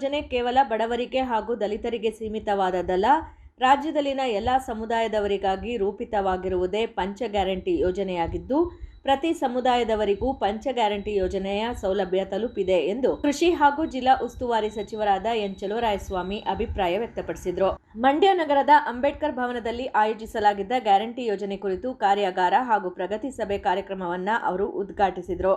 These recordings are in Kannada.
ಯೋಜನೆ ಕೇವಲ ಬಡವರಿಗೆ ಹಾಗೂ ದಲಿತರಿಗೆ ಸೀಮಿತವಾದದ್ದಲ್ಲ ರಾಜ್ಯದಲ್ಲಿನ ಎಲ್ಲ ಸಮುದಾಯದವರಿಗಾಗಿ ರೂಪಿತವಾಗಿರುವುದೇ ಪಂಚ ಗ್ಯಾರಂಟಿ ಯೋಜನೆಯಾಗಿದ್ದು, ಪ್ರತಿ ಸಮುದಾಯದವರಿಗೂ ಪಂಚ ಗ್ಯಾರಂಟಿ ಯೋಜನೆಯ ಸೌಲಭ್ಯ ತಲುಪಿದೆ ಎಂದು ಕೃಷಿ ಹಾಗೂ ಜಿಲ್ಲಾ ಉಸ್ತುವಾರಿ ಸಚಿವರಾದ ಎನ್ ಚಲುವರಾಯಸ್ವಾಮಿ ಅಭಿಪ್ರಾಯ ವ್ಯಕ್ತಪಡಿಸಿದರು. ಮಂಡ್ಯ ನಗರದ ಅಂಬೇಡ್ಕರ್ ಭವನದಲ್ಲಿ ಆಯೋಜಿಸಲಾಗಿದ್ದ ಗ್ಯಾರಂಟಿ ಯೋಜನೆ ಕುರಿತು ಕಾರ್ಯಾಗಾರ ಹಾಗೂ ಪ್ರಗತಿ ಸಭೆ ಕಾರ್ಯಕ್ರಮವನ್ನ ಅವರು ಉದ್ಘಾಟಿಸಿದರು.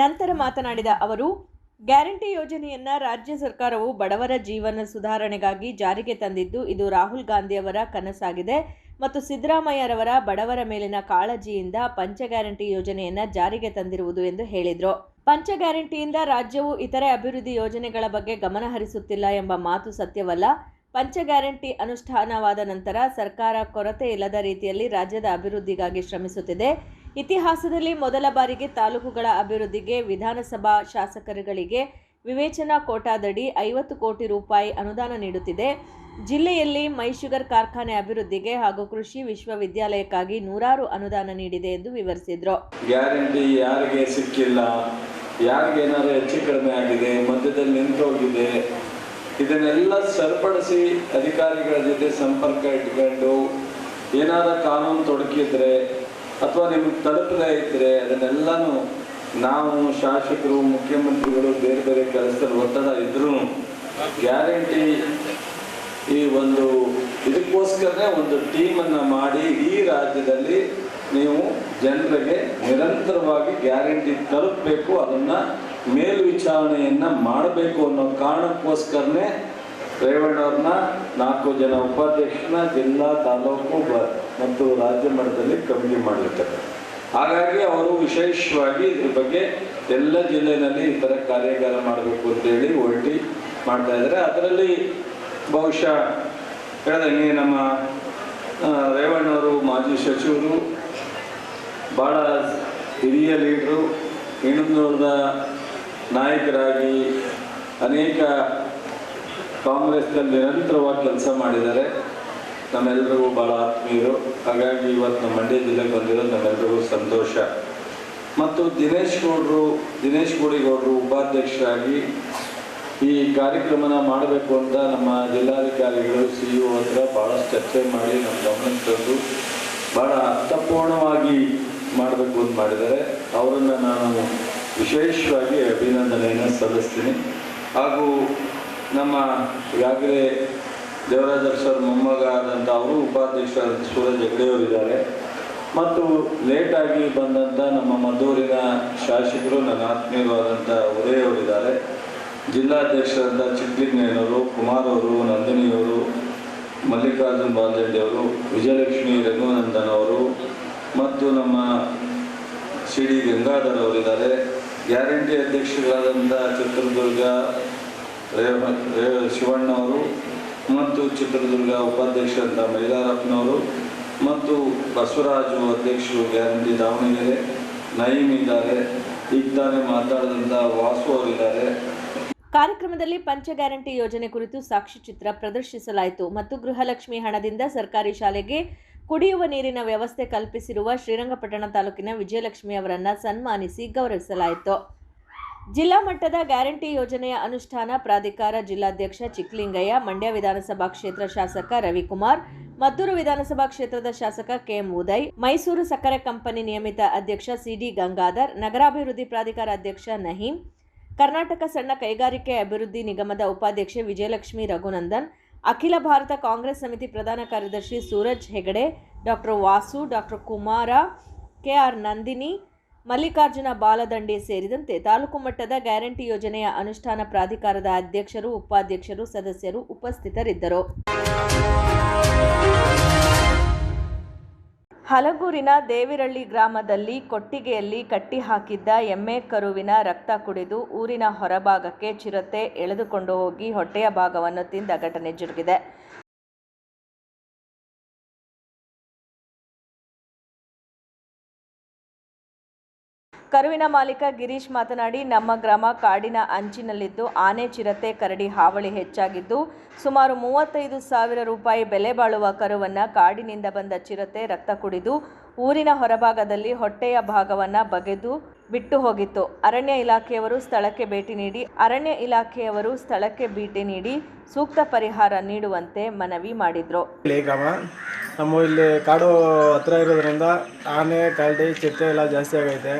ನಂತರ ಮಾತನಾಡಿದ ಅವರು, ಗ್ಯಾರಂಟಿ ಯೋಜನೆಯನ್ನ ರಾಜ್ಯ ಸರ್ಕಾರವು ಬಡವರ ಜೀವನ ಸುಧಾರಣೆಗಾಗಿ ಜಾರಿಗೆ ತಂದಿದ್ದು, ಇದು ರಾಹುಲ್ ಗಾಂಧಿಯವರ ಕನಸಾಗಿದೆ ಮತ್ತು ಸಿದ್ದರಾಮಯ್ಯರವರ ಬಡವರ ಮೇಲಿನ ಕಾಳಜಿಯಿಂದ ಪಂಚ ಗ್ಯಾರಂಟಿ ಯೋಜನೆಯನ್ನ ಜಾರಿಗೆ ತಂದಿರುವುದು ಎಂದು ಹೇಳಿದರು. ಪಂಚ ಗ್ಯಾರಂಟಿಯಿಂದ ರಾಜ್ಯವು ಇತರೆ ಅಭಿವೃದ್ಧಿ ಯೋಜನೆಗಳ ಬಗ್ಗೆ ಗಮನ ಹರಿಸುತ್ತಿಲ್ಲ ಎಂಬ ಮಾತು ಸತ್ಯವಲ್ಲ. ಪಂಚ ಗ್ಯಾರಂಟಿ ಅನುಷ್ಠಾನವಾದ ನಂತರ ಸರ್ಕಾರ ಕೊರತೆ ಇಲ್ಲದ ರೀತಿಯಲ್ಲಿ ರಾಜ್ಯದ ಅಭಿವೃದ್ಧಿಗಾಗಿ ಶ್ರಮಿಸುತ್ತಿದೆ. ಇತಿಹಾಸದಲ್ಲಿ ಮೊದಲ ಬಾರಿಗೆ ತಾಲೂಕುಗಳ ಅಭಿವೃದ್ಧಿಗೆ ವಿಧಾನಸಭಾ ಶಾಸಕರುಗಳಿಗೆ ವಿವೇಚನಾ ಕೋಟಾದಡಿ ಐವತ್ತು ಕೋಟಿ ರೂಪಾಯಿ ಅನುದಾನ ನೀಡುತ್ತಿದೆ. ಜಿಲ್ಲೆಯಲ್ಲಿ ಮೈಶುಗರ್ ಕಾರ್ಖಾನೆ ಅಭಿವೃದ್ಧಿಗೆ ಹಾಗೂ ಕೃಷಿ ವಿಶ್ವವಿದ್ಯಾಲಯಕ್ಕಾಗಿ ನೂರಾರು ಅನುದಾನ ನೀಡಿದೆ ಎಂದು ವಿವರಿಸಿದರು. ಗ್ಯಾರಂಟಿ ಯಾರಿಗೆ ಸಿಕ್ಕಿಲ್ಲ, ಯಾರಿಗೆ ಏನಾದ್ರು ಹೆಚ್ಚು ಕಡಿಮೆ ಆಗಿದೆ, ಮಧ್ಯದಲ್ಲಿ ನಿಂತೋಗಿದೆ, ಇದನ್ನೆಲ್ಲ ಸರಿಪಡಿಸಿ ಅಧಿಕಾರಿಗಳ ಜೊತೆ ಸಂಪರ್ಕ ಇಟ್ಕೊಂಡು ಏನಾದ ಕಾನೂನು ತೊಡಕಿದ್ರೆ ಅಥವಾ ನಿಮಗೆ ತಲುಪದೇ ಇದ್ರೆ ಅದನ್ನೆಲ್ಲನೂ ನಾವು ಶಾಸಕರು, ಮುಖ್ಯಮಂತ್ರಿಗಳು, ಬೇರೆ ಬೇರೆ ಕೆಲಸದಲ್ಲಿ ಒತ್ತಡ ಇದ್ರೂ ಗ್ಯಾರಂಟಿ ಈ ಒಂದು ಇದಕ್ಕೋಸ್ಕರನೇ ಒಂದು ಟೀಮನ್ನು ಮಾಡಿ ಈ ರಾಜ್ಯದಲ್ಲಿ ನೀವು ಜನರಿಗೆ ನಿರಂತರವಾಗಿ ಗ್ಯಾರಂಟಿ ತಲುಪಬೇಕು, ಅದನ್ನ ಮೇಲ್ವಿಚಾರಣೆಯನ್ನ ಮಾಡಬೇಕು ಅನ್ನೋ ಕಾರಣಕ್ಕೋಸ್ಕರನೇ ರೇವಣ್ಣವ್ರನ್ನ ನಾಲ್ಕು ಜನ ಉಪಾಧ್ಯಕ್ಷನ ಜಿಲ್ಲಾ ತಾಲೂಕು ಮತ್ತು ರಾಜ್ಯ ಮಟ್ಟದಲ್ಲಿ ಕಮಿಟಿ ಮಾಡಿರ್ತಾರೆ. ಹಾಗಾಗಿ ಅವರು ವಿಶೇಷವಾಗಿ ಇದ್ರ ಬಗ್ಗೆ ಎಲ್ಲ ಜಿಲ್ಲೆಯಲ್ಲಿ ಈ ಥರ ಕಾರ್ಯಾಗಾರ ಮಾಡಬೇಕು ಅಂತೇಳಿ ಹೊರಟಿ ಮಾಡ್ತಾ ಇದ್ದಾರೆ. ಅದರಲ್ಲಿ ಬಹುಶಃ ಹೇಳ್ದಂಗೆ ನಮ್ಮ ರೇವಣ್ಣವರು ಮಾಜಿ ಸಚಿವರು ಭಾಳ ಹಿರಿಯ ಲೀಡ್ರು ಇನ್ನೊಂದು ನಾಯಕರಾಗಿ ಅನೇಕ ಕಾಂಗ್ರೆಸ್ನಲ್ಲಿ ನಿರಂತರವಾಗಿ ಕೆಲಸ ಮಾಡಿದ್ದಾರೆ. ನಮ್ಮೆಲ್ಲರಿಗೂ ಭಾಳ ಆತ್ಮೀಯರು. ಹಾಗಾಗಿ ಇವತ್ತು ನಮ್ಮ ಮಂಡ್ಯ ಜಿಲ್ಲೆಗೆ ಬಂದಿರೋದು ನಮ್ಮೆಲ್ಲರಿಗೂ ಸಂತೋಷ. ಮತ್ತು ದಿನೇಶ್ ಗೌಡರು, ದಿನೇಶ್ ಗುಡಿಗೌಡರು ಉಪಾಧ್ಯಕ್ಷರಾಗಿ ಈ ಕಾರ್ಯಕ್ರಮನ ಮಾಡಬೇಕು ಅಂತ ನಮ್ಮ ಜಿಲ್ಲಾಧಿಕಾರಿಗಳು, ಸಿ ಇ ಹತ್ರ ಭಾಳಷ್ಟು ಚರ್ಚೆ ಮಾಡಿ ನಮ್ಮ ಗಮನಕ್ಕೆ ತಂದು ಭಾಳ ಅರ್ಥಪೂರ್ಣವಾಗಿ ಮಾಡಬೇಕು ಅಂತ ಮಾಡಿದ್ದಾರೆ. ಅವರನ್ನು ನಾನು ವಿಶೇಷವಾಗಿ ಅಭಿನಂದನೆಯನ್ನು ಸಲ್ಲಿಸ್ತೀನಿ. ಹಾಗೂ ನಮ್ಮ ಈಗಾಗಲೇ ದೇವರಾಜ ಸರ್ ಮೊಮ್ಮಗ ಆದಂಥ ಅವರು ಉಪಾಧ್ಯಕ್ಷ ಸೂರಜ್ ಹೆಗಡೆಯವರಿದ್ದಾರೆ ಮತ್ತು ಲೇಟಾಗಿ ಬಂದಂಥ ನಮ್ಮ ಮದ್ದೂರಿನ ಶಾಸಕರು, ನನ್ನ ಆತ್ಮೀಯವಾದಂಥ ಆದಂಥ ಉದಯವರಿದ್ದಾರೆ ಜಿಲ್ಲಾಧ್ಯಕ್ಷರಾದ ಚಿಕ್ಕಲಿಂಗಯ್ಯನವರು ಕುಮಾರ್ ಅವರು ನಂದಿನಿಯವರು, ಮಲ್ಲಿಕಾರ್ಜುನ್ ಬಾಲ್ದಂಡಿ ಅವರು ವಿಜಯಲಕ್ಷ್ಮಿ ರಘುನಂದನ್ ಅವರು ಮತ್ತು ನಮ್ಮ ಸಿ ಡಿ ಗಂಗಾಧರ್ ಅವರಿದ್ದಾರೆ ಗ್ಯಾರಂಟಿ ಅಧ್ಯಕ್ಷರಾದಂಥ ಚಿತ್ರದುರ್ಗ ರೇವ ರೇವ ಶಿವಣ್ಣ ಅವರು ಮತ್ತು ಚಿತ್ರದುರ್ಗ ಉಪಾಧ್ಯಕ್ಷರಾದ ಮೈಲಾರಪ್ಪನವರು ಮತ್ತು ಬಸವರಾಜು ಅಧ್ಯಕ್ಷರು ಗ್ಯಾರಂಟಿ ದಾವಣಗೆರೆ, ನಯೀಮ್ ಇದ್ದಾರೆ. ತಾನೇ ಮಾತಾಡಿದಂಥ ವಾಸು ಅವರಿದ್ದಾರೆ. ಕಾರ್ಯಕ್ರಮದಲ್ಲಿ ಪಂಚ ಗ್ಯಾರಂಟಿ ಯೋಜನೆ ಕುರಿತು ಸಾಕ್ಷ್ಯಚಿತ್ರ ಪ್ರದರ್ಶಿಸಲಾಯಿತು. ಮತ್ತು ಗೃಹಲಕ್ಷ್ಮಿ ಹಣದಿಂದ ಸರ್ಕಾರಿ ಶಾಲೆಗೆ ಕುಡಿಯುವ ನೀರಿನ ವ್ಯವಸ್ಥೆ ಕಲ್ಪಿಸಿರುವ ಶ್ರೀರಂಗಪಟ್ಟಣ ತಾಲೂಕಿನ ವಿಜಯಲಕ್ಷ್ಮಿ ಅವರನ್ನು ಸನ್ಮಾನಿಸಿ ಗೌರವಿಸಲಾಯಿತು. ಜಿಲ್ಲಾ ಮಟ್ಟದ ಗ್ಯಾರಂಟಿ ಯೋಜನೆಯ ಅನುಷ್ಠಾನ ಪ್ರಾಧಿಕಾರ ಜಿಲ್ಲಾಧ್ಯಕ್ಷ ಚಿಕ್ಕಲಿಂಗಯ್ಯ, ಮಂಡ್ಯ ವಿಧಾನಸಭಾ ಕ್ಷೇತ್ರ ಶಾಸಕ ರವಿಕುಮಾರ್, ಮದ್ದೂರು ವಿಧಾನಸಭಾ ಕ್ಷೇತ್ರದ ಶಾಸಕ ಕೆಎಂ ಉದಯ್, ಮೈಸೂರು ಸಕ್ಕರೆ ಕಂಪನಿ ನಿಯಮಿತ ಅಧ್ಯಕ್ಷ ಸಿಡಿ ಗಂಗಾಧರ್, ನಗರಾಭಿವೃದ್ಧಿ ಪ್ರಾಧಿಕಾರ ಅಧ್ಯಕ್ಷ ನಹೀಂ, ಕರ್ನಾಟಕ ಸಣ್ಣ ಕೈಗಾರಿಕೆ ಅಭಿವೃದ್ಧಿ ನಿಗಮದ ಉಪಾಧ್ಯಕ್ಷೆ ವಿಜಯಲಕ್ಷ್ಮಿ ರಘುನಂದನ್, ಅಖಿಲ ಭಾರತ ಕಾಂಗ್ರೆಸ್ ಸಮಿತಿ ಪ್ರಧಾನ ಕಾರ್ಯದರ್ಶಿ Suraj Hegde, doctor Vasu, doctor Kumara KR Nandini Mallikarjuna Baladande ಸೇರಿದಂತೆ ತಾಲೂಕು ಮಟ್ಟದ ಗ್ಯಾರಂಟಿ ಯೋಜನೆಯ ಅನುಷ್ಠಾನ ಪ್ರಾಧಿಕಾರದ ಅಧ್ಯಕ್ಷರು, ಉಪಾಧ್ಯಕ್ಷರು, ಸದಸ್ಯರು ಉಪಸ್ಥಿತರಿದ್ದರು. ಹಲಗೂರಿನ ದೇವಿರಳ್ಳಿ ಗ್ರಾಮದಲ್ಲಿ ಕೊಟ್ಟಿಗೆಯಲ್ಲಿ ಕಟ್ಟಿಹಾಕಿದ್ದ ಎಮ್ಮೆ ಕರುವಿನ ರಕ್ತ ಕುಡಿದು ಊರಿನ ಹೊರಭಾಗಕ್ಕೆ ಚಿರತೆ ಎಳೆದುಕೊಂಡು ಹೋಗಿ ಹೊಟ್ಟೆಯ ಭಾಗವನ್ನು ತಿಂದ ಘಟನೆ ಜರುಗಿದೆ. ಕರುವಿನ ಮಾಲೀಕ ಗಿರೀಶ್ ಮಾತನಾಡಿ, ನಮ್ಮ ಗ್ರಾಮ ಕಾಡಿನ ಅಂಚಿನಲ್ಲಿದ್ದು ಆನೆ ಚಿರತೆ, ಕರಡಿ ಹಾವಳಿ ಹೆಚ್ಚಾಗಿದ್ದು, ಸುಮಾರು ಮೂವತ್ತೈದು ಸಾವಿರ ರೂಪಾಯಿ ಬೆಲೆ ಬಾಳುವ ಕರುವನ್ನು ಕಾಡಿನಿಂದ ಬಂದ ಚಿರತೆ ರಕ್ತ ಕುಡಿದು ಊರಿನ ಹೊರಭಾಗದಲ್ಲಿ ಹೊಟ್ಟೆಯ ಭಾಗವನ್ನು ಬಗೆದು ಬಿಟ್ಟು ಹೋಗಿತ್ತು. ಅರಣ್ಯ ಇಲಾಖೆಯವರು ಸ್ಥಳಕ್ಕೆ ಭೇಟಿ ನೀಡಿ, ಅರಣ್ಯ ಇಲಾಖೆಯವರು ಸ್ಥಳಕ್ಕೆ ಭೇಟಿ ನೀಡಿ ಸೂಕ್ತ ಪರಿಹಾರ ನೀಡುವಂತೆ ಮನವಿ ಮಾಡಿದ್ರು. ನಮ್ಮ ಇಲ್ಲಿ ಕಾಡು ಹತ್ರ ಇರೋದ್ರಿಂದ ಆನೆ, ಕರಡಿ, ಚಿರತೆ ಎಲ್ಲ ಜಾಸ್ತಿ ಆಗೈತೆ.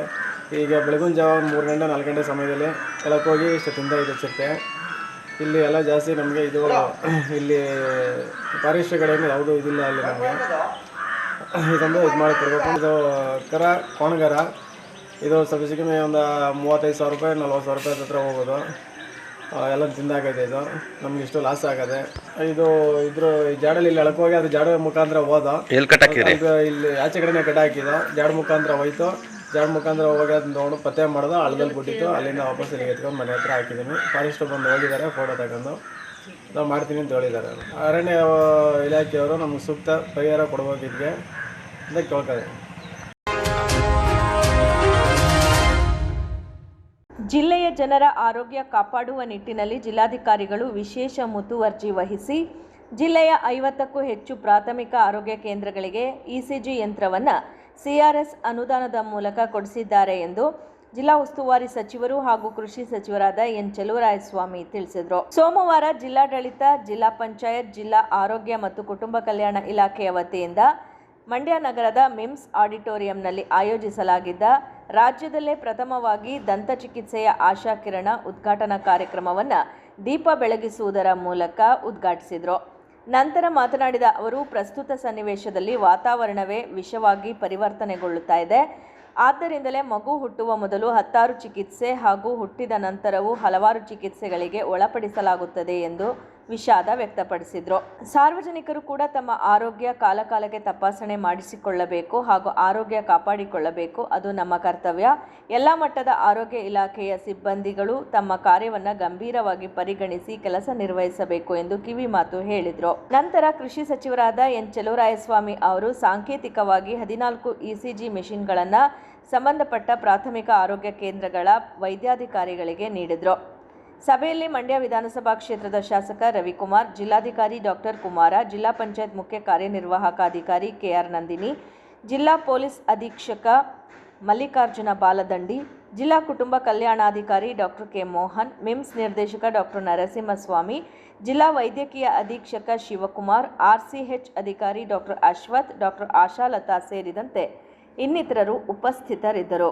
ಈಗ ಬೆಳಗಿನ ಜಾವ ಮೂರು ಗಂಟೆ ನಾಲ್ಕು ಗಂಟೆ ಸಮಯದಲ್ಲಿ ಕೆಳಕ್ಕೆ ಹೋಗಿ ಇಷ್ಟು ತಿಂದ ಇದೆ ಚಿರತೆ ಇಲ್ಲಿ ಎಲ್ಲ ಜಾಸ್ತಿ ನಮಗೆ ಇದು ಇಲ್ಲಿ ಫಾರೆಸ್ಟ್ ಕಡೆಯಿಂದ ಯಾವುದೂ ಇದಿಲ್ಲ ಅಲ್ಲಿ ನಮಗೆ. ಇದೊಂದು ಇದು ಮಾಡಿ ಕೊಡಬೇಕು. ಇದು ಕರ ಕೋಣಗರ. ಇದು ಸ್ವಲ್ಪ ಕಮ್ಮಿ ಒಂದು ಮೂವತ್ತೈದು ಸಾವಿರ ರೂಪಾಯಿ ನಲ್ವತ್ತು ಸಾವಿರ ರೂಪಾಯಿ ಹತ್ರ ಹೋಗೋದು. ಎಲ್ಲ ತಿಂದಾಗೈತೆ ಇದು. ನಮ್ಗೆ ಇಷ್ಟು ಲಾಸ್ ಆಗದೆ. ಇದು ಇದ್ರ ಈ ಜಾಡಲ್ಲಿ ಇಲ್ಲಿ ಎಳ್ಕೋಗಿ ಅದು ಜಾಡ ಮುಖಾಂತರ ಹೋದ. ಇಲ್ಲಿ ಆಚೆ ಕಡೆನೇ ಕಟ್ಟ ಹಾಕಿದ್ದು. ಜಾಡ ಮುಖಾಂತರ ಹೋಯ್ತು. ಜಾಡ ಮುಖಾಂತರ ಹೋಗಿ ಅದನ್ನ ತೊಗೊಂಡು ಪತ್ತೆ ಮಾಡೋದು ಅಳದಲ್ಲಿ ಬಿಟ್ಟಿತ್ತು. ಅಲ್ಲಿಂದ ವಾಪಸ್ ಇಲ್ಲಿ ಎತ್ಕೊಂಡು ಮನೆ ಹತ್ರ ಹಾಕಿದ್ದೀನಿ ಫಾರೆಸ್ಟ್ ಬಂದು ಹೋಗಿದ್ದಾರೆ ಫೋಟೋ ತಗೊಂಡು. ನಾವು ಮಾಡ್ತೀನಿ ಅಂತ ಹೇಳಿದ್ದಾರೆ. ಅರಣ್ಯ ಇಲಾಖೆಯವರು ನಮ್ಗೆ ಸೂಕ್ತ ಪರಿಹಾರ ಕೊಡ್ಬೋದಿದ್ಗೆ ಅಂತ ಕೇಳ್ತಾರೆ. ಜಿಲ್ಲೆಯ ಜನರ ಆರೋಗ್ಯ ಕಾಪಾಡುವ ನಿಟ್ಟಿನಲ್ಲಿ ಜಿಲ್ಲಾಧಿಕಾರಿಗಳು ವಿಶೇಷ ಮುತುವರ್ಜಿ ವಹಿಸಿ, ಜಿಲ್ಲೆಯ ಐವತ್ತಕ್ಕೂ ಹೆಚ್ಚು ಪ್ರಾಥಮಿಕ ಆರೋಗ್ಯ ಕೇಂದ್ರಗಳಿಗೆ ಇಸಿಜಿ ಯಂತ್ರವನ್ನು ಸಿಆರ್ಎಸ್ ಅನುದಾನದ ಮೂಲಕ ಕೊಡಿಸಿದ್ದಾರೆ ಎಂದು ಜಿಲ್ಲಾ ಉಸ್ತುವಾರಿ ಸಚಿವರು ಹಾಗೂ ಕೃಷಿ ಸಚಿವರಾದ ಎನ್ ಚೆಲುವರಾಯಸ್ವಾಮಿ ತಿಳಿಸಿದರು. ಸೋಮವಾರ ಜಿಲ್ಲಾಡಳಿತ, ಜಿಲ್ಲಾ ಪಂಚಾಯತ್, ಜಿಲ್ಲಾ ಆರೋಗ್ಯ ಮತ್ತು ಕುಟುಂಬ ಕಲ್ಯಾಣ ಇಲಾಖೆಯ ವತಿಯಿಂದ ಮಂಡ್ಯ ನಗರದ ಮಿಮ್ಸ್ ಆಡಿಟೋರಿಯಂನಲ್ಲಿ ಆಯೋಜಿಸಲಾಗಿದ್ದ ರಾಜ್ಯದಲ್ಲೇ ಪ್ರಥಮವಾಗಿ ದಂತ ಚಿಕಿತ್ಸೆಯ ಆಶಾ ಕಿರಣ ಉದ್ಘಾಟನಾ ಕಾರ್ಯಕ್ರಮವನ್ನು ದೀಪ ಬೆಳಗಿಸುವುದರ ಮೂಲಕ ಉದ್ಘಾಟಿಸಿದರು. ನಂತರ ಮಾತನಾಡಿದ ಅವರು, ಪ್ರಸ್ತುತ ಸನ್ನಿವೇಶದಲ್ಲಿ ವಾತಾವರಣವೇ ವಿಷವಾಗಿ ಪರಿವರ್ತನೆಗೊಳ್ಳುತ್ತಾ ಇದೆ. ಆದ್ದರಿಂದಲೇ ಮಗು ಹುಟ್ಟುವ ಮೊದಲು ಹತ್ತಾರು ಚಿಕಿತ್ಸೆ ಹಾಗೂ ಹುಟ್ಟಿದ ನಂತರವೂ ಹಲವಾರು ಚಿಕಿತ್ಸೆಗಳಿಗೆ ಒಳಪಡಿಸಲಾಗುತ್ತದೆ ಎಂದು ವಿಷಾದ ವ್ಯಕ್ತಪಡಿಸಿದರು. ಸಾರ್ವಜನಿಕರು ಕೂಡ ತಮ್ಮ ಆರೋಗ್ಯ ಕಾಲಕಾಲಕ್ಕೆ ತಪಾಸಣೆ ಮಾಡಿಸಿಕೊಳ್ಳಬೇಕು ಹಾಗೂ ಆರೋಗ್ಯ ಕಾಪಾಡಿಕೊಳ್ಳಬೇಕು. ಅದು ನಮ್ಮ ಕರ್ತವ್ಯ. ಎಲ್ಲ ಮಟ್ಟದ ಆರೋಗ್ಯ ಇಲಾಖೆಯ ಸಿಬ್ಬಂದಿಗಳು ತಮ್ಮ ಕಾರ್ಯವನ್ನು ಗಂಭೀರವಾಗಿ ಪರಿಗಣಿಸಿ ಕೆಲಸ ನಿರ್ವಹಿಸಬೇಕು ಎಂದು ಕಿವಿಮಾತು ಹೇಳಿದರು. ನಂತರ ಕೃಷಿ ಸಚಿವರಾದ ಎನ್ ಚೆಲುವರಾಯಸ್ವಾಮಿ ಅವರು ಸಾಂಕೇತಿಕವಾಗಿ ಹದಿನಾಲ್ಕು ಇಸಿಜಿ ಮೆಷಿನ್ಗಳನ್ನು ಸಂಬಂಧಪಟ್ಟ ಪ್ರಾಥಮಿಕ ಆರೋಗ್ಯ ಕೇಂದ್ರಗಳ ವೈದ್ಯಾಧಿಕಾರಿಗಳಿಗೆ ನೀಡಿದರು. ಸಭೆಯಲ್ಲಿ ಮಂಡ್ಯ ವಿಧಾನಸಭಾ ಕ್ಷೇತ್ರದ ಶಾಸಕ ರವಿಕುಮಾರ್, ಜಿಲ್ಲಾಧಿಕಾರಿ ಡಾಕ್ಟರ್ ಕುಮಾರ, ಜಿಲ್ಲಾ ಪಂಚಾಯತ್ ಮುಖ್ಯ ಕಾರ್ಯನಿರ್ವಾಹಕ ಅಧಿಕಾರಿ ಕೆಆರ್ ನಂದಿನಿ, ಜಿಲ್ಲಾ ಪೊಲೀಸ್ ಅಧೀಕ್ಷಕ ಮಲ್ಲಿಕಾರ್ಜುನ ಬಾಲದಂಡಿ, ಜಿಲ್ಲಾ ಕುಟುಂಬ ಕಲ್ಯಾಣಾಧಿಕಾರಿ ಡಾಕ್ಟರ್ ಕೆ ಮೋಹನ್, ಮಿಮ್ಸ್ ನಿರ್ದೇಶಕ ಡಾಕ್ಟರ್ ನರಸಿಂಹಸ್ವಾಮಿ, ಜಿಲ್ಲಾ ವೈದ್ಯಕೀಯ ಅಧೀಕ್ಷಕ ಶಿವಕುಮಾರ್ ಆರ್ಸಿಎಚ್ ಅಧಿಕಾರಿ ಡಾಕ್ಟರ್ ಅಶ್ವಥ್, ಡಾಕ್ಟರ್ ಆಶಾಲತಾ ಸೇರಿದಂತೆ ಇನ್ನಿತರರು ಉಪಸ್ಥಿತರಿದ್ದರು.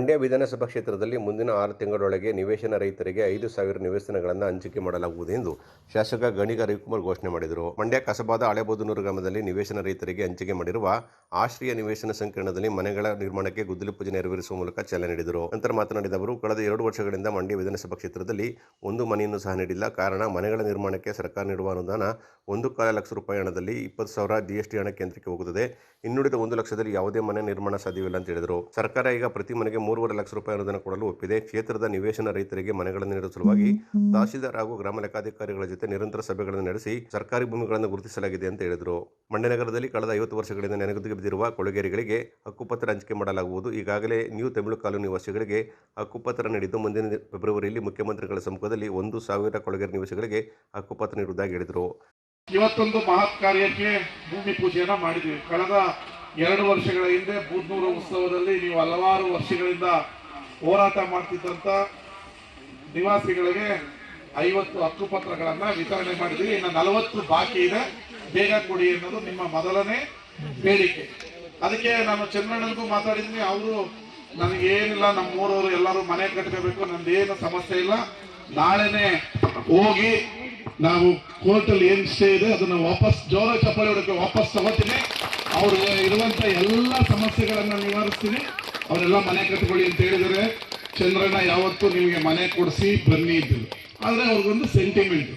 ಮಂಡ್ಯ ವಿಧಾನಸಭಾ ಕ್ಷೇತ್ರದಲ್ಲಿ ಮುಂದಿನ ಆರು ತಿಂಗಳೊಳಗೆ ನಿವೇಶನ ರೈತರಿಗೆ ಐದು ಸಾವಿರ ನಿವೇಶನಗಳನ್ನು ಹಂಚಿಕೆ ಮಾಡಲಾಗುವುದು ಎಂದು ಶಾಸಕ ಗಣಿಗ ರವಿಕುಮಾರ್ ಘೋಷಣೆ ಮಾಡಿದರು. ಮಂಡ್ಯ ಕಸಬಾದ ಹಳೆಬೋದನೂರು ಗ್ರಾಮದಲ್ಲಿ ನಿವೇಶನ ರೈತರಿಗೆ ಹಂಚಿಕೆ ಮಾಡಿರುವ ಆಶ್ರಯ ನಿವೇಶನ ಸಂಕೀರ್ಣದಲ್ಲಿ ಮನೆಗಳ ನಿರ್ಮಾಣಕ್ಕೆ ಗುದ್ದಲಿ ಪೂಜೆ ನೆರವೇರಿಸುವ ಮೂಲಕ ಚಾಲನೆ ನೀಡಿದರು. ನಂತರ ಮಾತನಾಡಿದ ಅವರು, ಕಳೆದ ಎರಡು ವರ್ಷಗಳಿಂದ ಮಂಡ್ಯ ವಿಧಾನಸಭಾ ಕ್ಷೇತ್ರದಲ್ಲಿ ಒಂದು ಮನೆಯನ್ನು ಸಹ ನೀಡಿಲ್ಲ. ಕಾರಣ, ಮನೆಗಳ ನಿರ್ಮಾಣಕ್ಕೆ ಸರ್ಕಾರ ನೀಡುವ ಅನುದಾನ ಒಂದು ಕಾಲ ಲಕ್ಷ ರೂಪಾಯಿ ಹಣದಲ್ಲಿ ಇಪ್ಪತ್ತು ಸಾವಿರ ಜಿಎಸ್ಟಿ ಹಣ ಕೇಂದ್ರಕ್ಕೆ ಹೋಗುತ್ತದೆ. ಇನ್ನುಳಿದ ಒಂದು ಲಕ್ಷದಲ್ಲಿ ಯಾವುದೇ ಮನೆ ನಿರ್ಮಾಣ ಸಾಧ್ಯವಿಲ್ಲ ಅಂತ ಹೇಳಿದರು. ಸರ್ಕಾರ ಈಗ ಪ್ರತಿ ಮನೆಗೆ ಮೂರುವರೆ ಲಕ್ಷ ರೂಪಾಯಿ ಅನುದಾನ ಕೊಡಲು ಒಪ್ಪಿದೆ. ಕ್ಷೇತ್ರದ ನಿವೇಶನ ರೈತರಿಗೆ ಮನೆಗಳನ್ನು ನೀಡುವ ಸಲುವಾಗಿ ತಹಶೀಲ್ದಾರ್ ಹಾಗೂ ಗ್ರಾಮ ಲೆಕ್ಕಾಧಿಕಾರಿಗಳ ಜೊತೆ ನಿರಂತರ ಸಭೆಗಳನ್ನು ನಡೆಸಿ ಸರ್ಕಾರಿ ಭೂಮಿಗಳನ್ನು ಗುರುತಿಸಲಾಗಿದೆ ಅಂತ ಹೇಳಿದರು. ಮಂಡ್ಯನಗರದಲ್ಲಿ ಕಳೆದ ಐವತ್ತು ವರ್ಷಗಳಿಂದ ನೆನೆಗುದಿಗೆ ಬಿದ್ದಿರುವ ಕೊಳಗೇರಿಗಳಿಗೆ ಹಕ್ಕುಪತ್ರ ಹಂಚಿಕೆ ಮಾಡಲಾಗುವುದು. ಈಗಾಗಲೇ ನ್ಯೂ ತಮಿಳು ಕಾಲೋನಿ ನಿವಾಸಿಗಳಿಗೆ ಹಕ್ಕುಪತ್ರ ನೀಡಿದ್ದು. ಮುಂದಿನ ಫೆಬ್ರವರಿಯಲ್ಲಿ ಮುಖ್ಯಮಂತ್ರಿಗಳ ಸಮ್ಮುಖದಲ್ಲಿ ಒಂದು ಸಾವಿರ ಕೊಳಗೇರಿ ನಿವಾಸಿಗಳಿಗೆ ಹಕ್ಕುಪತ್ರ ನೀಡುವುದಾಗಿ ಹೇಳಿದರು. ಇವತ್ತೊಂದು ಮಹತ್ ಕಾರ್ಯಕ್ಕೆ ಭೂಮಿ ಪೂಜೆಯನ್ನು ಮಾಡಿದ್ವಿ ಕಳೆದ ಎರಡು ವರ್ಷಗಳ ಹಿಂದೆ ಬೂದ್ನೂರು ಉತ್ಸವದಲ್ಲಿ ನೀವು ಹಲವಾರು ವರ್ಷಗಳಿಂದ ಹೋರಾಟ ಮಾಡ್ತಿದ್ದಂಥ ನಿವಾಸಿಗಳಿಗೆ ಐವತ್ತು ಹಕ್ಕುಪತ್ರಗಳನ್ನು ವಿತರಣೆ ಮಾಡಿದ್ದೀವಿ ಇನ್ನು ನಲವತ್ತು ಬಾಕಿ ಇದೆ. ಬೇಗ ಕೊಡಿ ಅನ್ನೋದು ನಿಮ್ಮ ಮೊದಲನೇ ಬೇಡಿಕೆ. ಅದಕ್ಕೆ ನಾನು ಚಂದ್ರಣ್ಣನಿಗೂ ಮಾತಾಡಿದ್ದೀನಿ ಅವರು ನನಗೇನಿಲ್ಲ ನಮ್ಮ ಊರವರು ಎಲ್ಲರೂ ಮನೆ ಕಟ್ಕೋಬೇಕು, ನಂದೇನು ಸಮಸ್ಯೆ ಇಲ್ಲ. ನಾಳೆನೆ ಹೋಗಿ ನಾವು ಕೋರ್ಟಲ್ಲಿ ಏನು ಸ್ಟೇ ಇದೆ, ಅದನ್ನ ವಾಪಸ್ ಜೋರ ಚಪ್ಪಲಿ ಹೊಡಕ್ಕೆ ವಾಪಸ್ ತಗೋತೀನಿ. ಅವ್ರಿಗೆ ಇರುವಂತ ಎಲ್ಲ ಸಮಸ್ಯೆಗಳನ್ನ ನಿವಾರಿಸ್ತೀನಿ. ಅವರೆಲ್ಲ ಮನೆ ಕಟ್ಕೊಳ್ಳಿ ಅಂತ ಹೇಳಿದರೆ, ಚಂದ್ರಣ್ಣ ಯಾವತ್ತೂ ನಿಮಗೆ ಮನೆ ಕೊಡಿಸಿ ಬನ್ನಿ ಇದ್ದರು ಆದರೆ ಅವ್ರಿಗೊಂದು ಸೆಂಟಿಮೆಂಟ್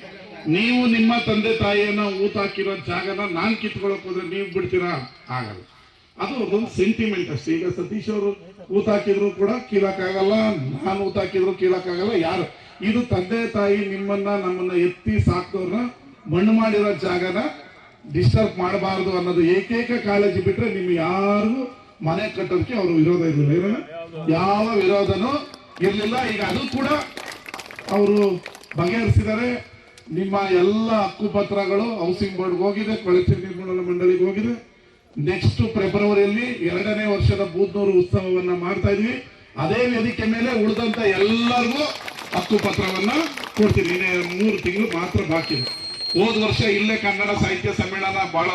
ನೀವು ನಿಮ್ಮ ತಂದೆ ತಾಯಿಯನ್ನ ಊತ ಹಾಕಿರೋ ಜಾಗನ ನಾನು ಕಿತ್ಕೊಳಕ್ ಹೋದ್ರೆ ನೀವು ಬಿಡ್ತೀರಾ? ಆಗಲ್ಲ. ಅದು ಒಂದು ಸೆಂಟಿಮೆಂಟ್ ಅಷ್ಟೇ. ಈಗ ಸತೀಶ್ ಅವರು ಊತ ಹಾಕಿದ್ರು ಕೂಡ ಕೀಳಕ್ಕಾಗಲ್ಲ, ನಾನು ಊತ ಹಾಕಿದ್ರು ಕೀಳಕ್ಕಾಗಲ್ಲ. ಯಾರು? ಇದು ತಂದೆ ತಾಯಿ ನಿಮ್ಮನ್ನ ನಮ್ಮನ್ನ ಎತ್ತಿ ಸಾಕ್ದವ್ರನ್ನ ಮಣ್ಣು ಮಾಡಿರೋ ಜಾಗನ ಡಿಸ್ಟರ್ಬ್ ಮಾಡಬಾರದು ಅನ್ನೋದು ಏಕೈಕ ಕಾಲೇಜ್ ಬಿಟ್ರೆ ನಿಮ್ಗೆ ಯಾರಿಗೂ ಮನೆ ಕಟ್ಟೋದಕ್ಕೆ ಅವರು ವಿರೋಧ ಇರಲಿಲ್ಲ ಇರಲಿಲ್ಲ ಯಾವ ವಿರೋಧನೂ ಇರಲಿಲ್ಲ. ಈಗ ಅದು ಕೂಡ ಅವರು ಬಗೆಹರಿಸಿದ್ದಾರೆ. ನಿಮ್ಮ ಎಲ್ಲ ಹಕ್ಕುಪತ್ರಗಳು ಹೌಸಿಂಗ್ ಬೋರ್ಡ್ಗೆ ಹೋಗಿದೆ ಕೊಳಚೆ ನಿರ್ಮೂಲನ ಮಂಡಳಿಗೆ ಹೋಗಿದೆ. ನೆಕ್ಸ್ಟ್ ಫೆಬ್ರವರಿಯಲ್ಲಿ ಎರಡನೇ ವರ್ಷದ ಬೂದ್ನೂರು ಉತ್ಸವವನ್ನ ಮಾಡ್ತಾ ಇದ್ವಿ. ಅದೇ ವೇದಿಕೆ ಮೇಲೆ ಉಳಿದಂತ ಎಲ್ಲರಿಗೂ ಹಕ್ಕುಪತ್ರವನ್ನ ಕೊಡ್ತೀನಿ ಇನ್ನೇ ಮೂರು ತಿಂಗಳು ಮಾತ್ರ ಬಾಕಿ ಇದೆ. ಹೋದ ವರ್ಷ ಇಲ್ಲೇ ಕನ್ನಡ ಸಾಹಿತ್ಯ ಸಮ್ಮೇಳನ ಬಹಳ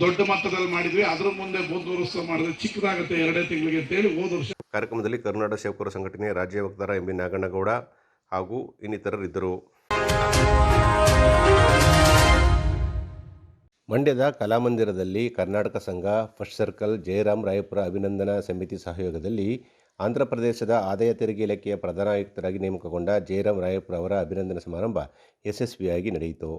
ದೊಡ್ಡ ಮಟ್ಟದಲ್ಲಿ ಮಾಡಿದ್ವಿ. ಅದ್ರ ಮುಂದೆ ಬೂದ್ನೂರು ವರ್ಷ ಮಾಡಿದ್ರೆ ಚಿಕ್ಕದಾಗುತ್ತೆ ಎರಡೇ ತಿಂಗಳಿಗೆ ಅಂತೇಳಿ ಹೋದ ವರ್ಷ. ಕಾರ್ಯಕ್ರಮದಲ್ಲಿ ಕರ್ನಾಟಕ ಸೇವಕರ ಸಂಘಟನೆ ರಾಜ್ಯ ವಕ್ತಾರ ಎಂ ಬಿ ನಾಗಣ್ಣಗೌಡ ಹಾಗೂ ಇನ್ನಿತರರಿದ್ದರು ಮಂಡ್ಯದ ಕಲಾಮಂದಿರದಲ್ಲಿ ಕರ್ನಾಟಕ ಸಂಘ, ಫಸ್ಟ್ ಸರ್ಕಲ್ ಜಯರಾಮ್ ರಾಯಪುರ ಅಭಿನಂದನಾ ಸಮಿತಿ ಸಹಯೋಗದಲ್ಲಿ ಆಂಧ್ರಪ್ರದೇಶದ ಆದಾಯ ತೆರಿಗೆ ಇಲಾಖೆಯ ಪ್ರಧಾನ ಆಯುಕ್ತರಾಗಿ ನೇಮಕಗೊಂಡ ಜಯರಾಮ್ ರಾಯಪುರ ಅವರ ಅಭಿನಂದನಾ ಸಮಾರಂಭ ಯಶಸ್ವಿಯಾಗಿ ನಡೆಯಿತು.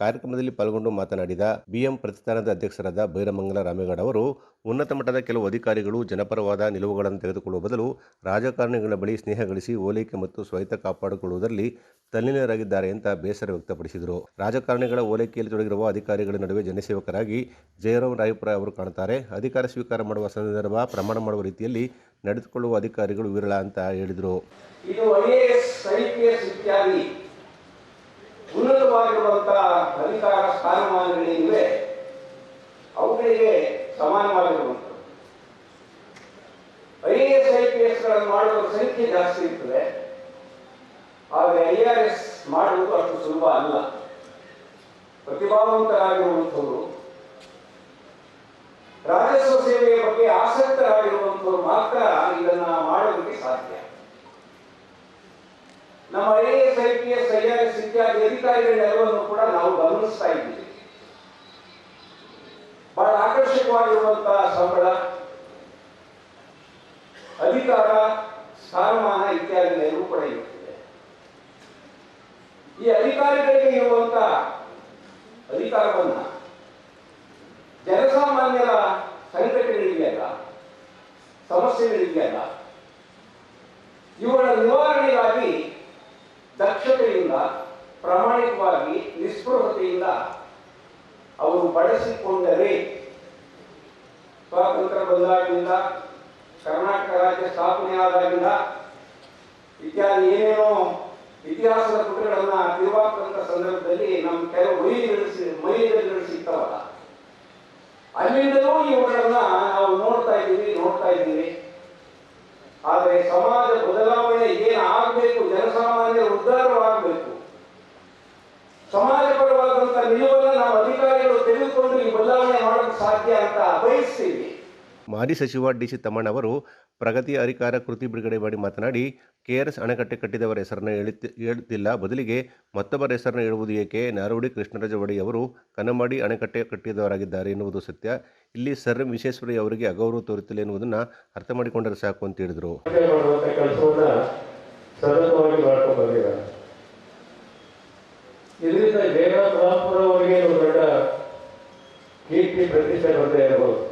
ಕಾರ್ಯಕ್ರಮದಲ್ಲಿ ಪಾಲ್ಗೊಂಡು ಮಾತನಾಡಿದ ಬಿಎಂ ಪ್ರತಿಷ್ಠಾನದ ಅಧ್ಯಕ್ಷರಾದ ಬೈರಮಂಗಲ ರಾಮೇಗೌಡ ಅವರು, ಉನ್ನತ ಮಟ್ಟದ ಕೆಲವು ಅಧಿಕಾರಿಗಳು ಜನಪರವಾದ ನಿಲುವುಗಳನ್ನು ತೆಗೆದುಕೊಳ್ಳುವ ಬದಲು ರಾಜಕಾರಣಿಗಳ ಬಳಿ ಸ್ನೇಹ ಗಳಿಸಿ ಓಲೈಕೆ ಮತ್ತು ಸ್ವಾಯತ್ತ ಕಾಪಾಡಿಕೊಳ್ಳುವುದರಲ್ಲಿ ತಲ್ಲೀನರಾಗಿದ್ದಾರೆ ಅಂತ ಬೇಸರ ವ್ಯಕ್ತಪಡಿಸಿದರು. ರಾಜಕಾರಣಿಗಳ ಓಲೈಕೆಯಲ್ಲಿ ತೊಡಗಿರುವ ಅಧಿಕಾರಿಗಳ ನಡುವೆ ಜನಸೇವಕರಾಗಿ ಜಯರಾಮ್ ರಾಯಪುರ ಅವರು ಕಾಣುತ್ತಾರೆ. ಅಧಿಕಾರ ಸ್ವೀಕಾರ ಮಾಡುವ ಸಂದರ್ಭ ಪ್ರಮಾಣ ಮಾಡುವ ರೀತಿಯಲ್ಲಿ ನಡೆದುಕೊಳ್ಳುವ ಅಧಿಕಾರಿಗಳು ವಿರಳ ಅಂತ ಹೇಳಿದರು ಇದು I A S I P S ಇತ್ಯಾದಿ ಉನ್ನತವಾಗಿರುವಂತಹ ಅಧಿಕಾರ ಸ್ಥಾನಮಾನಗಳೇನಿವೆ ಅವುಗಳಿಗೆ ಸಮಾನವಾಗಿರುವಂಥದ್ದು. I A S I P S ಮಾಡುವ ಸಂಖ್ಯೆ ಜಾಸ್ತಿ ಇರ್ತದೆ. ಆದರೆ ಐ ಆರ್ ಎಸ್ ಮಾಡುವುದು ಅಷ್ಟು ಸುಲಭ ಅಲ್ಲ. ಪ್ರತಿಭಾವಂತರಾಗಿರುವಂಥವರು, ರಾಜಸ್ವ ಸೇವೆಯ ಬಗ್ಗೆ ಆಸಕ್ತರಾಗಿರುವಂಥವ್ರು ಮಾತ್ರ ಇದನ್ನ ಮಾಡೋದಕ್ಕೆ ಸಾಧ್ಯ. ನಮ್ಮ I S I P S I R S ಇತ್ಯಾದಿ ಅಧಿಕಾರಿಗಳೆಲ್ಲವನ್ನು ಕೂಡ ನಾವು ಗಮನಿಸ್ತಾ ಇದ್ದೀವಿ. ಬಹಳ ಆಕರ್ಷಕವಾಗಿರುವಂತಹ ಸಂಬಳ, ಅಧಿಕಾರ, ಸ್ಥಾನಮಾನ ನೆರವು ಕೂಡ ಇರುತ್ತದೆ. ಈ ಅಧಿಕಾರಿಗಳಿಗೆ ಇರುವಂತಹ ಅಧಿಕಾರವನ್ನ ಜನಸಾಮಾನ್ಯರ ಸಂಕಟಗಳಿದೆಯಲ್ಲ ಸಮಸ್ಯೆಗಳಿದೆಯಲ್ಲ ಇವುಗಳ ನಿವಾರಣೆಗಾಗಿ ದಕ್ಷತೆಯಿಂದ, ಪ್ರಾಮಾಣಿಕವಾಗಿ, ನಿಸ್ಪೃಹತೆಯಿಂದ ಅವರು ಬಳಸಿಕೊಂಡರೆ ಸ್ವಾತಂತ್ರ್ಯ ಬಂದಾಗಿನಿಂದ ಕರ್ನಾಟಕ ರಾಜ್ಯ ಸ್ಥಾಪನೆ ಆದಾಗಿಂದ, ಇತ್ಯಾದಿ ಏನೇನೋ ಇತಿಹಾಸದ ಪುಟಗಳನ್ನು ತಿರುವಾಕ್ತಂತ ಸಂದರ್ಭದಲ್ಲಿ ನಮ್ಮ ಕೆಲವು ಮೈಯಲ್ಲಿ ಸಿಗ್ತಾವಲ್ಲ ಅಲ್ಲಿಂದಲೂ ಇವುಗಳನ್ನ ನಾವು ನೋಡ್ತಾ ಇದ್ದೀವಿ ನೋಡ್ತಾ ಇದ್ದೀವಿ. ಆದರೆ ಸಮಾಜ ಬದಲಾವಣೆ ಏನು ಆಗಬೇಕು ಜನಸಾಮಾನ್ಯರ ಉದ್ಧಾರವಾಗಬೇಕು ಸಮಾಜ ಪರವಾದಂತಹ ನಿಲುವನ್ನು ನಾವು ಅಧಿಕಾರಿಗಳು ತೆಗೆದುಕೊಂಡು ಈ ಬದಲಾವಣೆ ಮಾಡಲು ಸಾಧ್ಯ ಅಂತ ಬಯಸ್ತೀವಿ. ಮಾಜಿ ಸಚಿವ ಡಿ ಸಿ ತಮ್ಮಣ್ಣ ಅವರು ಪ್ರಗತಿ ಅಧಿಕಾರ ಕೃತಿ ಬಿಡುಗಡೆ ಮಾಡಿ ಮಾತನಾಡಿ, ಕೆಆರ್ಎಸ್ ಅಣೆಕಟ್ಟೆ ಕಟ್ಟಿದವರ ಹೆಸರನ್ನು ಹೇಳುತ್ತಿ, ಹೇಳುತ್ತಿಲ್ಲ. ಬದಲಿಗೆ ಮತ್ತೊಬ್ಬರ ಹೆಸರನ್ನು ಹೇಳುವುದು ಏಕೆ? ನಾರೋಡಿ ಕೃಷ್ಣರಾಜ ಒಡೆಯ ಅವರು ಕನ್ನಮಾಡಿ ಅಣೆಕಟ್ಟೆ ಕಟ್ಟಿದವರಾಗಿದ್ದಾರೆ ಎನ್ನುವುದು ಸತ್ಯ. ಇಲ್ಲಿ ಸರ್ ವಿಶ್ವೇಶ್ವರಯ್ಯ ಅವರಿಗೆ ಅಗೌರವ ತೋರುತ್ತಿಲ್ಲ ಎನ್ನುವುದನ್ನು ಅರ್ಥ ಮಾಡಿಕೊಂಡರೆ ಸಾಕು ಅಂತ ಹೇಳಿದರು. ಇದರಿಂದ ಜಯರಾಮ್ ರಾಮ್ಪುರ ಅವರಿಗೆ ಒಂದು ದೊಡ್ಡ ಕೀರ್ತಿ ಪ್ರತಿಷ್ಠೆ ಬರ್ತಾ ಇರಬಹುದು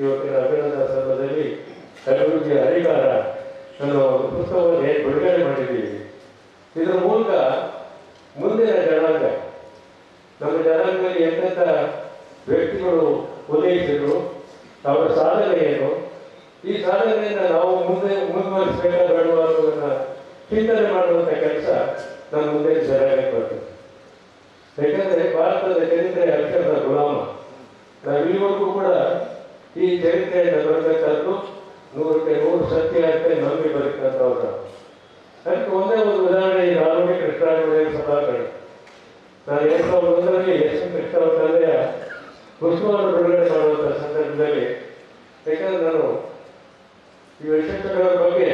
ಇವತ್ತಿನ ಅಭಿನಂದನಾ ಸಂದರ್ಭದಲ್ಲಿ ಕಲಬುರಗಿ ಹರಿಕಾರ ಅನ್ನೋ ಪುಸ್ತಕವನ್ನು ಬಿಡುಗಡೆ ಮಾಡಿದ್ದೀವಿ. ಇದರ ಮೂಲಕ ಮುಂದಿನ ಜನಾಂಗ, ನಮ್ಮ ಜನಾಂಗದಲ್ಲಿ ಎಂತೆಂಥ ವ್ಯಕ್ತಿಗಳು ಉದಯಿಸಿದ್ರು ಅವರ ಸಾಧನೆ ಏನು ಈ ಸಾಧನೆಯಿಂದ ನಾವು ಮುಂದೆ ಮುಂದುವರಿಸಬೇಕಾದ ಅನ್ನೋದನ್ನ ಚಿಂತನೆ ಮಾಡುವಂಥ ಕೆಲಸ ನಮ್ಮ ಮುಂದೆ ಸರಿಯಾಗಿ ಬರ್ತದೆ ಯಾಕಂದ್ರೆ ಭಾರತದ ಚರಿತ್ರೆ ಅತ್ಯಂತ ಗುಲಾಮ. ನಾವು ಇಲ್ಲಿವರೆಗೂ ಕೂಡ ಈ ಚರಿತ್ರೆಯನ್ನು ಬರಬೇಕಾದ್ರು ನೂರಕ್ಕೆ ನೂರು ಸತ್ಯ ಅಂತ ನಂಬಿ ಬದುಕಂತವ್ರು ಅದಕ್ಕೆ ಒಂದೇ ಒಂದು ಉದಾಹರಣೆ ಈ ನಾಲ್ವಡಿ ಕೃಷ್ಣರಾಜ ಸಭಾಗಳು ನಾನು ಎರಡ್ ಸಾವಿರದ ಒಂದರಲ್ಲಿ ಎಸ್ ಎಂ ಕೃಷ್ಣ ಅವ್ರ ತಂದೆಯ ಪುಸ್ತಕವನ್ನು ಬಿಡುಗಡೆ ಮಾಡುವಂತ ಸಂದರ್ಭದಲ್ಲಿ ಯಾಕಂದ್ರೆ ನಾನು ಈ ವಿಶ್ವೇಶ್ವರಯ್ಯ ಬಗ್ಗೆ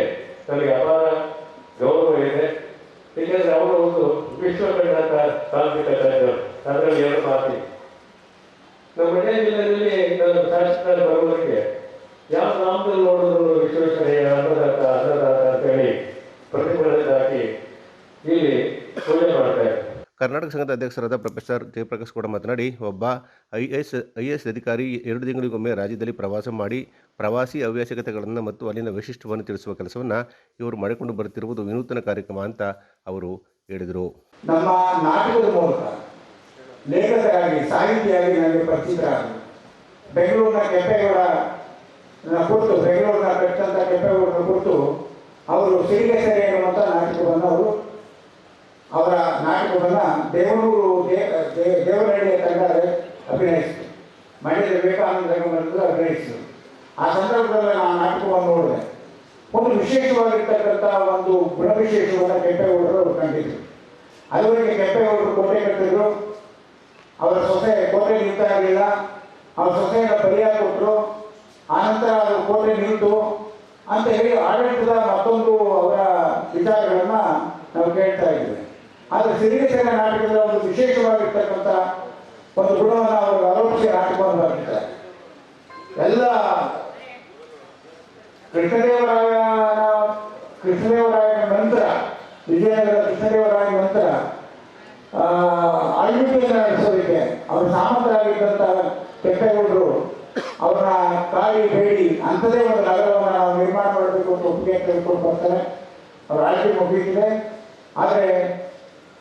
ನನಗೆ ಅಪಾರ ಗೌರವ ಇದೆ ಏಕೆಂದ್ರೆ ಅವರು ಒಂದು ವಿಶ್ವಕಂಡ ತಾಂತ್ರಿಕ ತಜ್ಞರು ಅದರಲ್ಲಿ ಎರಡು ಮಾತಿ ನಮ್ಮ ಮಂಡ್ಯ ಜಿಲ್ಲೆಯಲ್ಲಿ ನಾನು ಶಾಸಕ ಬರುವುದಕ್ಕೆ ಯಾವ ನಾಮದಲ್ಲಿ ನೋಡಿದ್ರು ವಿಶ್ವೇಶ್ವರಯ್ಯ ಅನ್ನದಾತ ಅನ್ನದಾತ ಅಂತೇಳಿ ಪ್ರತಿಫಲನೆ ಹಾಕಿ ಇಲ್ಲಿ ಪೂಜೆ ಮಾಡ್ತಾರೆ ಕರ್ನಾಟಕ ಸಂಘದ ಅಧ್ಯಕ್ಷರಾದ ಪ್ರೊಫೆಸರ್ ಜಯಪ್ರಕಾಶ್ ಕೂಡ ಮಾತನಾಡಿ, ಒಬ್ಬ ಐ ಎಸ್ ಐ ಎಸ್ ಅಧಿಕಾರಿ ಎರಡು ತಿಂಗಳಿಗೊಮ್ಮೆ ರಾಜ್ಯದಲ್ಲಿ ಪ್ರವಾಸ ಮಾಡಿ, ಪ್ರವಾಸಿ ಅವಶ್ಯಕತೆಗಳನ್ನು ಮತ್ತು ಅಲ್ಲಿನ ವೈಶಿಷ್ಟ್ಯವನ್ನು ತಿಳಿಸುವ ಕೆಲಸವನ್ನು ಇವರು ಮಾಡಿಕೊಂಡು ಬರುತ್ತಿರುವುದು ವಿನೂತನ ಕಾರ್ಯಕ್ರಮ ಅಂತ ಅವರು ಹೇಳಿದರು. ನಮ್ಮ ನಾಟಕದ ಮೂಲಕ ಲೇಖಕರಾಗಿ, ಸಾಹಿತಿಯಾಗಿ ನನಗೆ ಪರಿಚಿತರಾಗಿ ಬೆಂಗಳೂರಿನ ಕೆಂಪೇಗೌಡ ಕುರಿತು ಬೆಂಗಳೂರಿನ ಕಟ್ಟಿದಂಥ ಕೆಂಪೇಗೌಡರ ಕುರಿತು ಅವರು ಸಿರಿಗೆ ಸೇರಿ ಎನ್ನುವಂಥ ನಾಟಕವನ್ನು ಅವರು ಅವರ ನಾಟಕವನ್ನು ದೇವನೂರು ದೇವನಹಳ್ಳಿಯ ತಂಡ ಅಭಿನಯಿಸಿತು ಮಂಡ್ಯದ ವಿವೇಕಾನಂದ ರಂಗಮಂದಿರದಲ್ಲಿ ಅಭಿನಯಿಸಿದರು. ಆ ಸಂದರ್ಭದಲ್ಲಿ ನಾನು ನಾಟಕವನ್ನು ನೋಡಿದೆ. ಒಂದು ವಿಶೇಷವಾಗಿರ್ತಕ್ಕಂಥ ಒಂದು ಗುಣವಿಶೇಷವನ್ನು ಕೆಂಪೇಗೌಡರು ಅವರು ಕಂಡಿದ್ರು. ಅದುವರೆಗೆ ಕೆಂಪೇಗೌಡರು ಕೋಟೆ ಕಟ್ಟಿದ್ರು. ಅವರ ಸೊಸೆ ಕೋಟೆ ನಿಲ್ತಾ ಇರಲಿಲ್ಲ. ಅವರ ಸೊಸೆಯನ್ನು ಪರಿಹಾರ ಕೊಟ್ಟರು. ಆನಂತರ ಅದು ಕೋಟೆ ನಿಂತು ಅಂತ ಹೇಳಿ ಆಡಳಿತದ ಮತ್ತೊಂದು ಅವರ ವಿಚಾರಗಳನ್ನು ನಾವು ಕೇಳ್ತಾ ಇದ್ದೇವೆ. ಆದರೆ ಸಿರಿಗೆಸೆನ ನಾಟಕದಲ್ಲಿ ಒಂದು ವಿಶೇಷವಾಗಿರ್ತಕ್ಕಂಥ ಒಂದು ಗುಣವನ್ನು ಅವರು ಆರೋಪಿಸಿ ನಾಟಕವನ್ನು ಬರೆದಿದ್ದಾರೆ. ಎಲ್ಲ ಕೃಷ್ಣದೇವರಾಯನ ಕೃಷ್ಣದೇವರಾಯನ ನಂತರ ವಿಜಯನಗರ ಕೃಷ್ಣದೇವರಾಯನ ನಂತರ ಆಳ್ವಿಕೆಯನ್ನು ನಡೆಸೋದಕ್ಕೆ ಅವರು ಸಾಮರ್ಥ್ಯರಾಗಿದ್ದಂಥ ಕೆಂಪೇಗೌಡರು ಅವರ ತಾಯಿ ಬೇಡಿ ಅಂಥದೇ ಒಂದು ನಗರವನ್ನು ನಾವು ನಿರ್ಮಾಣ ಮಾಡಬೇಕು ಅಂತ ಒಪ್ಪಿಗೆ ತೆಗೆದುಕೊಂಡು ಬರ್ತಾರೆ. ಅವರ ಆಯ್ಕೆ ಮುಗಿಯುತ್ತಿದೆ. ಆದರೆ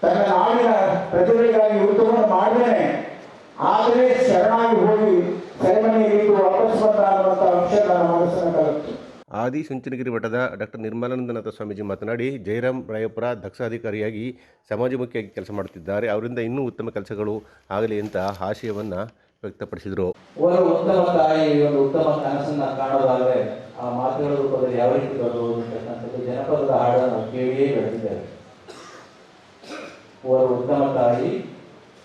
ತನ್ನ ನಾಡಿನ ಪ್ರತಿಭೆಗಾಗಿ ಉತ್ತಮವನ್ನು ಮಾಡಿದ್ದೇನೆ. ಆದರೆ ಶರಣಾಗಿ ಹೋಗಿ ಸೆರೆಮನೆಯಲ್ಲಿ ವಾಪಸ್ ಬಂದ ಅನ್ನುವಂಥ ಅಂಶ ನನ್ನ ಮನಸ್ಸನ್ನು ಕಲಿತು ಆದಿ ಸುಂಚನಗಿರಿ ಮಠದ ಡಾಕ್ಟರ್ ನಿರ್ಮಲಾನಂದನಾಥ ಸ್ವಾಮೀಜಿ ಮಾತನಾಡಿ ಜಯರಾಮ್ ರಾಯಪುರ ದಕ್ಷಾಧಿಕಾರಿಯಾಗಿ ಸಮಾಜಮುಖಿಯಾಗಿ ಕೆಲಸ ಮಾಡುತ್ತಿದ್ದಾರೆ. ಅವರಿಂದ ಇನ್ನೂ ಉತ್ತಮ ಕೆಲಸಗಳು ಆಗಲಿ ಅಂತ ಆಶಯವನ್ನು ವ್ಯಕ್ತಪಡಿಸಿದರು. ಒಂದು ಉತ್ತಮ ತಾಯಿ ಒಂದು ಉತ್ತಮ ಕನಸನ್ನ ಕಾಣೋದಾದ್ರೆ ಆ ಮಾತುಗಳ ರೂಪದಲ್ಲಿ ಯಾವ ರೀತಿ ಬರಬಹುದು ಅಂತಕ್ಕಂಥದ್ದು ಜನಪದದ ಹಾಡನ್ನು ನಾವು ಕೇಳಿಯೇ ಬೆಳೆದಿದ್ದೇವೆ ಒಂದು ಉತ್ತಮ ತಾಯಿ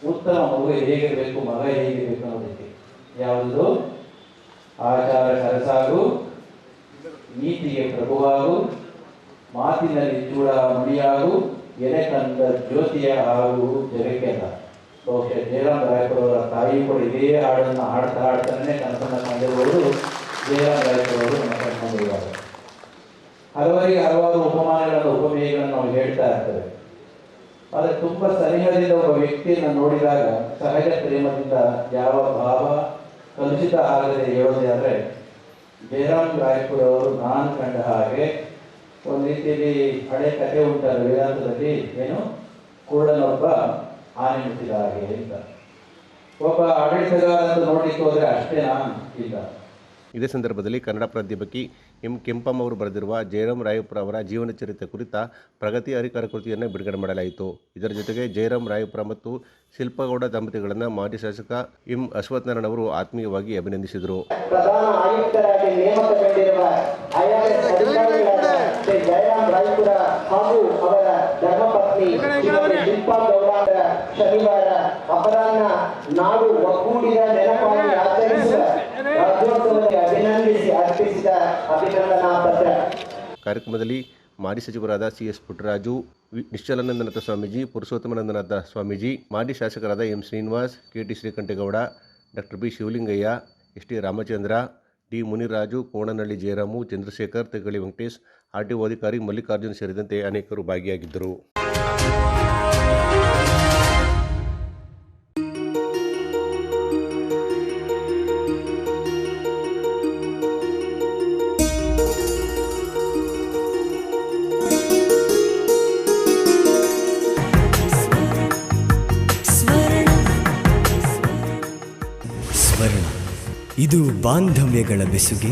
ಉತ್ತಮ ಮಗು ಹೇಗಿರಬೇಕು, ಮಗ ಹೇಗಿರಬೇಕು ಅನ್ನೋದಕ್ಕೆ. ಯಾವುದು? ಆಚಾರ ಕರಸಾಗು, ನೀತಿಗೆ ಪ್ರಭುವಾಗು, ಮಾತಿನಲ್ಲಿ ಚೂಡ ಮುಡಿಯಾಗು ಎಲೆ ತಂದ ಜ್ಯೋತಿಯ ಹಾಗೂ ಜಗಕ್ಕೆಲ್ಲ ಬಹುಶಃ ಜಯರಾಮ್ ರಾಯಪುರವರ ತಾಯಿ ಕೂಡ ಇದೇ ಹಾಡನ್ನು ಹಾಡ್ತಾ ಹಾಡ್ತಾನೆ ಕನಸನ್ನು ಕಂಡಿರುವವರು ಜಯರಾಮ್ ರಾಯಪುರವರು ನಮ್ಮ ಕಣ್ಕೊಂಡಿದ್ದಾರೆ ಹಲವರಿಗೆ ಹಲವಾರು ಉಪಮಾನಗಳನ್ನು ಉಪಮೇಯಗಳನ್ನು ನಾವು ಹೇಳ್ತಾ ಇರ್ತೇವೆ ಆದರೆ ತುಂಬ ಸನಿಹದಿಂದ ಒಬ್ಬ ವ್ಯಕ್ತಿಯನ್ನು ನೋಡಿದಾಗ ಸಹಜ ಪ್ರೇಮದಿಂದ ಯಾವ ಭಾವ ಕಲುಷಿತ ಆಗದೆ ಯೋಜನೆ ಆದರೆ ಜಯರಾಮ್ ರಾಯ್ಪುರ್ ಅವರು ನಾನು ಕಂಡ ಹಾಗೆ ಒಂದು ರೀತಿಯಲ್ಲಿ ಹಳೆ ಕಥೆ ಉಂಟಲ್ಲ, ವೇದಾಂತದಲ್ಲಿ ಏನು? ಕೂಡನೊಬ್ಬ ಆನೆ ಮುಟ್ಟಿದ ಹಾಗೆ ಅಂತ. ಒಬ್ಬ ಆಡಳಿತಗಾರ ಅಂತ ಹೋದರೆ ಅಷ್ಟೇ ನಾನು ಇಲ್ಲ. ಇದೇ ಸಂದರ್ಭದಲ್ಲಿ ಕನ್ನಡ ಪ್ರಾಧ್ಯಾಪಕಿ ಎಂ ಕೆಂಪಮ್ಮ ಅವರು ಬರೆದಿರುವ ಜಯರಾಮ್ ರಾಯಪುರ ಅವರ ಜೀವನ ಚರಿತ್ರೆ ಕುರಿತ ಪ್ರಗತಿ ಅಧಿಕಾರ ಕೃತಿಯನ್ನು ಬಿಡುಗಡೆ ಮಾಡಲಾಯಿತು ಇದರ ಜೊತೆಗೆ ಜಯರಾಮ್ ರಾಯಪುರ ಮತ್ತು ಶಿಲ್ಪಗೌಡ ದಂಪತಿಗಳನ್ನು ಮಾಜಿ ಶಾಸಕ ಎಂ ಅಶ್ವತ್ಥನಾರಾಯಣ ಅವರು ಆತ್ಮೀಯವಾಗಿ ಅಭಿನಂದಿಸಿದರು ಹಾಗೂ ಅವರ ಧರ್ಮಪತ್ನಿ ಶನಿವಾರ ಅಪರಾಹ್ನ ನಾಡು ಒಗ್ಗೂಡಿದ ನೆನಪಾಗಿ ಆಚರಿಸುವ ಕಾರ್ಯಕ್ರಮದಲ್ಲಿ ಮಾಜಿ ಸಚಿವರಾದ ಸಿ ಎಸ್ ಪುಟ್ಟರಾಜು ನಿಶ್ಚಲಾನಂದನಾಥ ಸ್ವಾಮೀಜಿ, ಪುರುಷೋತ್ತಮಾನಂದನಾಥ ಸ್ವಾಮೀಜಿ, ಮಾಜಿ ಶಾಸಕರಾದ M Srinivas, K T Srikanthegowda, doctor B Shivalingaiah, S T Ramachandra, D Muniraju Konanahalli Jayaramu, Chandrashekar Tegali Venkatesh, R T O ಅಧಿಕಾರಿ ಮಲ್ಲಿಕಾರ್ಜುನ್ ಸೇರಿದಂತೆ ಅನೇಕರು ಭಾಗಿಯಾಗಿದ್ದರು. ಬಾಂಧವ್ಯಗಳ ಬೆಸುಗೆ